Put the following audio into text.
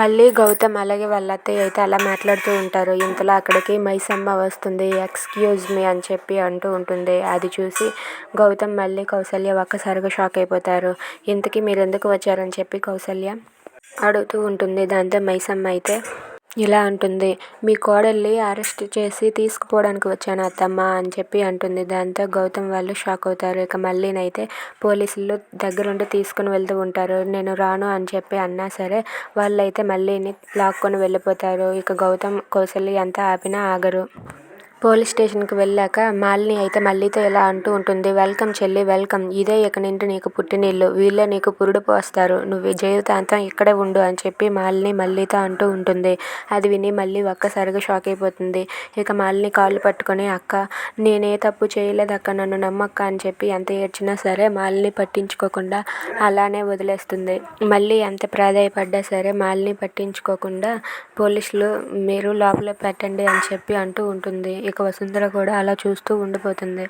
మళ్ళీ గౌతమ్ అలాగే వాళ్ళ అత్తయ్య అయితే అలా మాట్లాడుతూ ఉంటారు. ఇంతలో అక్కడికి మైసమ్మ వస్తుంది. ఎక్స్క్యూజ్ మీ అని చెప్పి అంటూ ఉంటుంది. అది చూసి గౌతమ్ మళ్ళీ కౌసల్య ఒక్కసారిగా షాక్ అయిపోతారు. ఇంతకీ మీరు ఎందుకు వచ్చారని చెప్పి కౌసల్య? అడుగుతూ ఉంటుంది. దాంతో మైసమ్మ అయితే ఇలా అంటుంది. మీ కోడల్ని అరెస్ట్ చేసి తీసుకుపోవడానికి వచ్చాను అత్తమ్మ అని చెప్పి అంటుంది. దాంతో గౌతమ్ వాళ్ళు షాక్ అవుతారు. ఇక మళ్ళీనైతే పోలీసులు దగ్గరుండి తీసుకుని వెళ్తూ ఉంటారు. నేను రాను అని చెప్పి అన్నా సరే వాళ్ళైతే మళ్ళీని లాక్కొని వెళ్ళిపోతారు. ఇక గౌతమ్ కౌసల్య ఎంత ఆపినా ఆగరు. పోలీస్ స్టేషన్కి వెళ్ళాక మాలిని అయితే మళ్ళీతో ఇలా అంటూ ఉంటుంది వెల్కమ్ చెల్లి వెల్కమ్. ఇదే ఇక నీకు పుట్టినిల్లు వీళ్ళే నీకు పురుడు పోస్తారు. నువ్వు జీవితాంతం ఇక్కడే ఉండు అని చెప్పి మాలిని మళ్ళీతో అంటూ ఉంటుంది. అది విని మళ్ళీ ఒక్కసారిగా షాక్ అయిపోతుంది. ఇక మాలిని కాళ్ళు పట్టుకొని అక్క నేనే తప్పు చేయలేదు అక్క నన్ను నమ్మక్క అని చెప్పి ఎంత ఏడ్చినా సరే మాలిని పట్టించుకోకుండా అలానే వదిలేస్తుంది. మళ్ళీ ఎంత ప్రాధాయపడ్డా సరే మాలిని పట్టించుకోకుండా పోలీసులు మీరు లోపల పెట్టండి అని చెప్పి అంటూ ఉంటుంది. ఇక వసుంధర కూడా అలా చూస్తూ ఉండిపోతుంది.